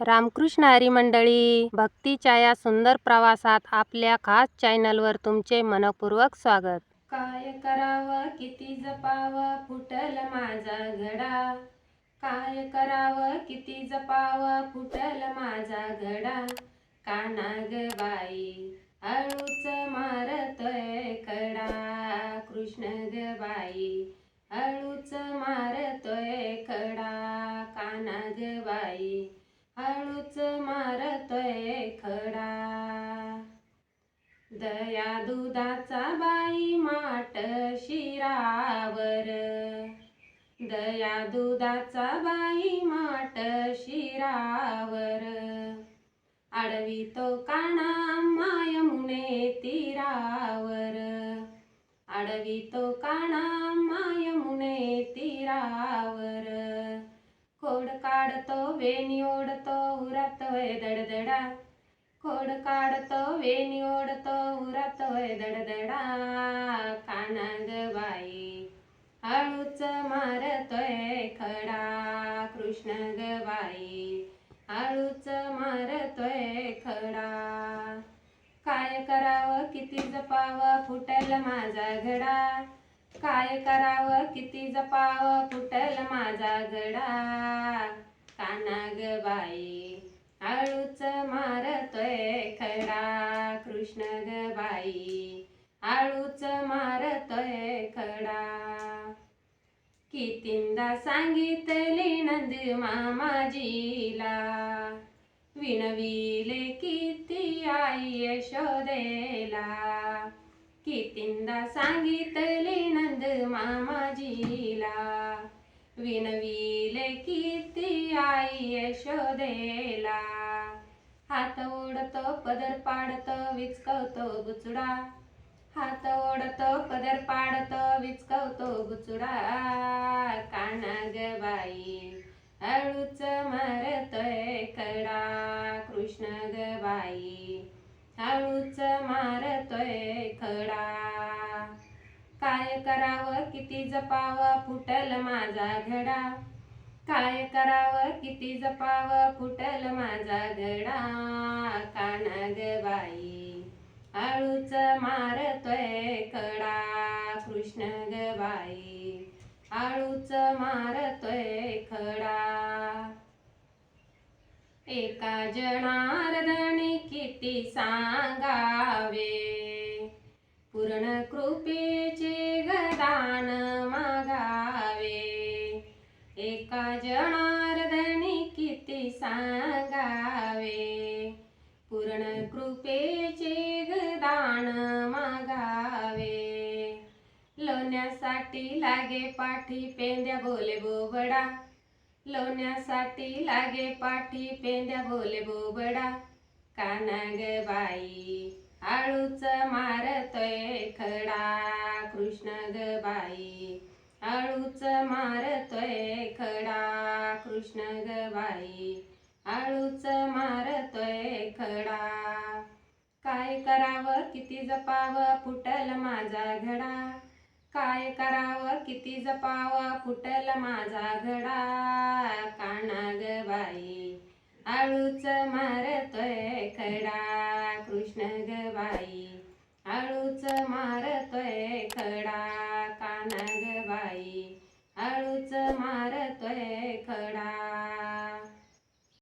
रामकृष्ण हरी मंडळी भक्तीच्या या सुंदर प्रवासात आपल्या खास चॅनलवर तुमचे मनपूर्वक स्वागत. काय करावं किती जपावं फुटल माझा घडा काय करावं किती जपावं फुटल माझा घडा काना ग बाई अळूच मारतोय कडा. कृष्ण ग बाई अळूच मारतोय दुधाचा बाई माट शिरावर. दया दुधाचा बाई माट शिरावर. आडवी तो काना माय मुने तीरावर. आडवी तो काना माय मुने तीरावर. खोड काढतो वेणी ओढतो उरतोय दडदडा. खोड काढतो वेणी ओढतो उरतोय वय दडदडा. काना बाई हळूच मारतोय खडा. कृष्ण ग बाई हळूच मारतोय खडा. काय करावं किती जपावं फुटल माझा घडा. काय करावं किती जपावं फुटल माझा घडा. काना बाई जातोय खडा. कितींदा सांगितले नंद मामाजीला विनविले किती आई यशोदेला. कितींदा सांगितले नंद मामाजीला विनविले किती आई यशोदेला. हात ओढतो पदर पाडतो विचकवतो बुचडा. हात ओढतो पदर पाडतो विचकवतो गुचुडा काना बाई. हळूच मारतोय कडा कृष्ण ग बाई. हळूच मारतोय खडा. काय करावं किती जपावं फुटल माझा घडा. काय करावं किती जपावं फुटल माझा घडा. काना बाई. आळूच मारतोय कडा कृष्ण ग आळूच मारतोय खडा. एका जनार्दनी किती सांगावे? पूर्ण कृपेचे गदान मागावे. एका जनार्दनी किती सांगावे? पूर्ण कृपेचे लोण्यासाठी लागे पाठी पेंद्या बोले बोबडा. लोण्यासाठी लागे पाठी पेंद्या बोले बोबडा. कानाग बाई आळूच मारतोय खडा. कृष्ण ग बाई आळूच मारतोय खडा. कृष्ण ग बाई आळूच मारतोय खडा. काय करावं किती जपावं फुटल माझा घडा. काय करावं? किती जपावं? फुटला माझा घडा? काना ग बाई आळूच मारतोय खडा. कृष्ण ग बाई आळूच मारतोय